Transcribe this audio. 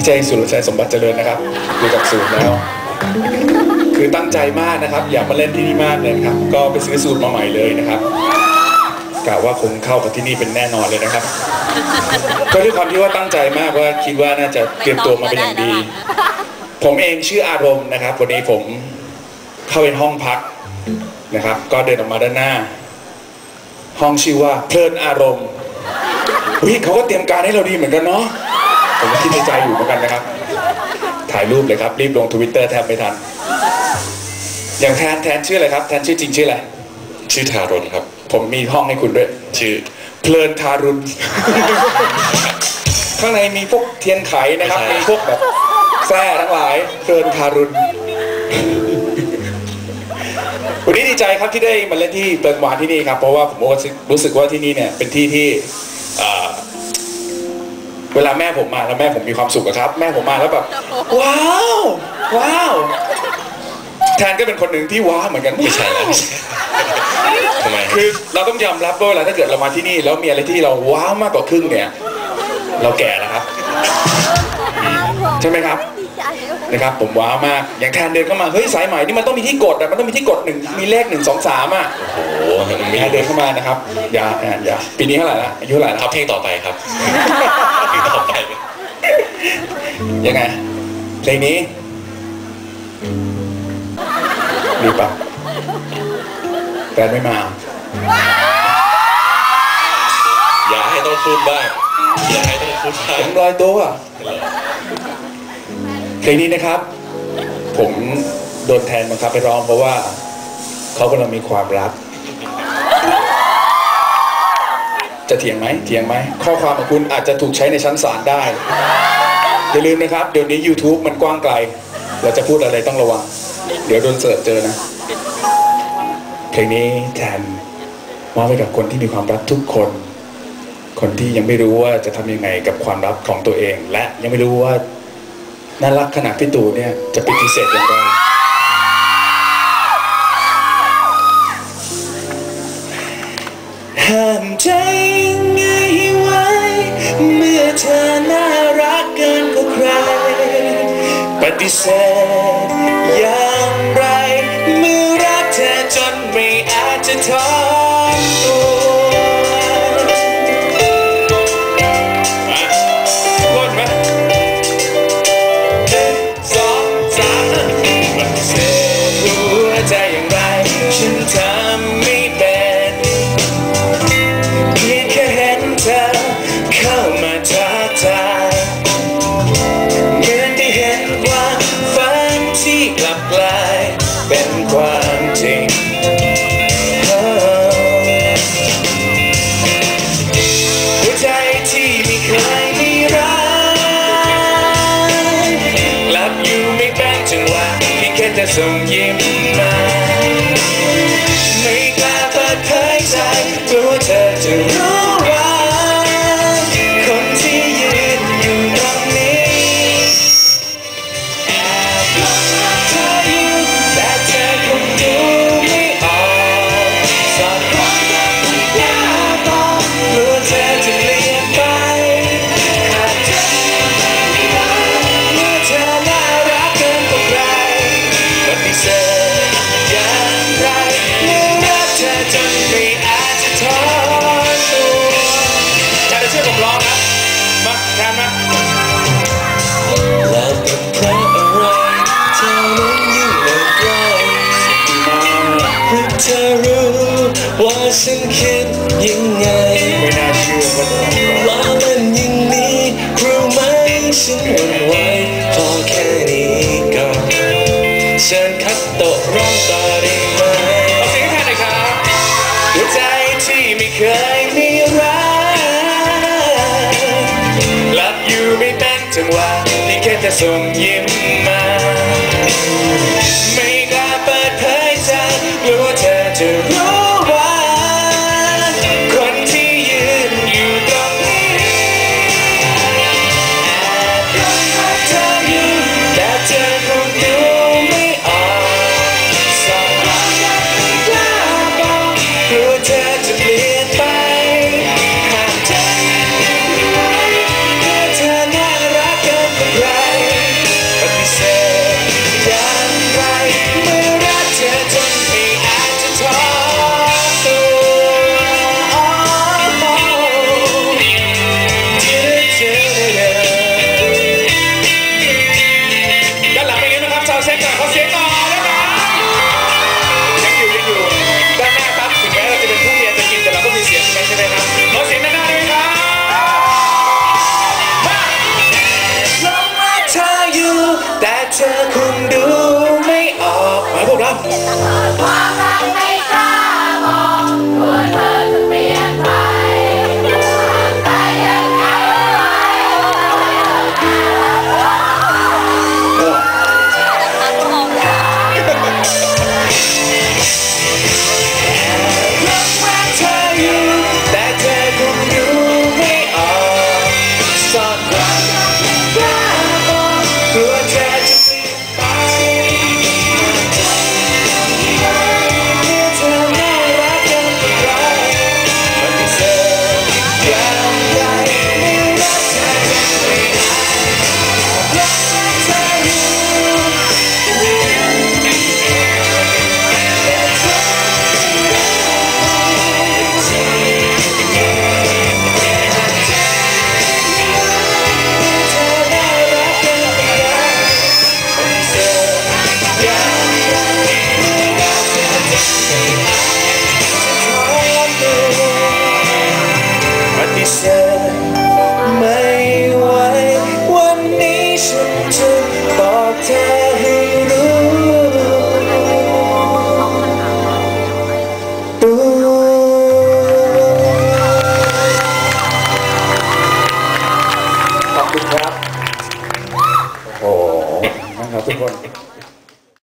ไม่ใช่สุรชัยสมบัติเจริญนะครับดูจากสูตรแล้ว คือตั้งใจมากนะครับ อยากมาเล่นที่นี่มากเลยครับ ก็ไปซื้อสูตรมาใหม่เลยนะครับกะว่าคงเข้ากับที่นี่เป็นแน่นอนเลยนะครับ ก็ด้วยความที่ว่าตั้งใจมากว่าคิดว่าน่าจะเตรียมตัวมาเป็นอย่างดี ผมเองชื่ออารมณ์นะครับ วันนี้ผมเข้าเป็นห้องพักนะครับ ก็เดินออกมาด้านหน้า ห้องชื่อว่าเพลินอารมณ์อุ้ยเขาก็เตรียมการให้เราดีเหมือนกันเนาะ ผมก็คิดในใจอยู่เหมือนกันนะครับ ถ่ายรูปเลยครับ รีบลงทวิตเตอร์แทบไม่ทัน อย่างแทนแทนชื่ออะไรครับ แทนชื่อจริงชื่ออะไร ชื่อทารนครับ ผมมีห้องให้คุณด้วย ชื่อเพลินทารุณ ข้างในมีพวกเทียนไขนะครับไม่ใช่มีพวกแบบแส้ทั้งหลาย เพลินทารุณวันนี้ดีใจครับที่ได้มาเล่นที่เปิงวานที่นี่ครับ เพราะว่าผมรู้สึกว่าที่นี่เนี่ยเป็นที่ที่เอ่อ เวลาแม่ผมมาแล้วแม่ผมมีความสุขอะครับ แม่ผมมาแล้วแบบว้าวว้าวแทนก็เป็นคนหนึ่งที่ว้าวเหมือนกันไม่ใช่แล้วทำไมคือเราต้องยอมรับว่าเวลาถ้าเกิดเรามาที่นี่ แล้วมีอะไรที่เราว้าวมากกว่าครึ่งเนี่ย เราแก่แล้วครับ ใช่ไหมครับนะครับ ผมว้าวมากอย่างแทนเดินเข้ามาเฮ้ยสายใหม่นี่มันต้องมีที่กดอะมันต้องมีที่กดหนึ่งมีเลขหนึ่งสองสามอะโอ้โหไม่แทนเดินเข้ามานะครับอย่าอย่าอย่าปีนี้เท่าไหร่ละอายุเท่าไหร่ละครับเพลงต่อไปครับเพลงต่อไป ยังไงเพลงนี้ดีปะแฟนไม่มา อย่าให้ต้องพูดบ้างอย่าให้ต้องพูดบ้าผงมลอยตัวอะเพลงนี้นะครับ ผมโดนแทนบังคับไปร้องเพราะว่า เขากำลังมีความรัก จะเถียงไหมเถียงไหม ข้อความของคุณอาจจะถูกใช้ในชั้นศาลได้ อย่าลืมนะครับ เดี๋ยวนี้ YouTube มันกว้างไกล เราจะพูดอะไรต้องระวัง เดี๋ยวโดนเสิร์ชเจอนะ เพลงนี้แทนมอบให้กับคนที่มีความรักทุกคน คนที่ยังไม่รู้ว่าจะทำยังไงกับความรักของตัวเอง และยังไม่รู้ว่าน่ารักขนาดพี่ตู่เนี่ยจะปฏิเสธอย่างไรห้ามใจไงไว้เมื่อ ฏิเสธอย่างไรเมื่อรักเธอจนไม่อาจจะทอนตัวพูดไหมหนึ่งสองสามปฏิเสธหัวใจอย่างไร ลับกลายเป็นความจริงหัวใจที่ไม่เคยมีรักกลับอยู่ไม่เป็นจังหวะเพียงแค่จะส่งยิ้ม ฉันวนไหวพอแค่นี้ก่อนเชิญคัดโตร้องต่อได้ไหมเอาเสียงแทนหน่อยครับหัวใจที่ไม่เคยมีรักหลับอยู่ไม่เป็นจังหวะนี่แค่จะส่งยิ้มมา ไม่กล้าเปิดเผยใจกลัวเธอจะรู้ sẽ không đưa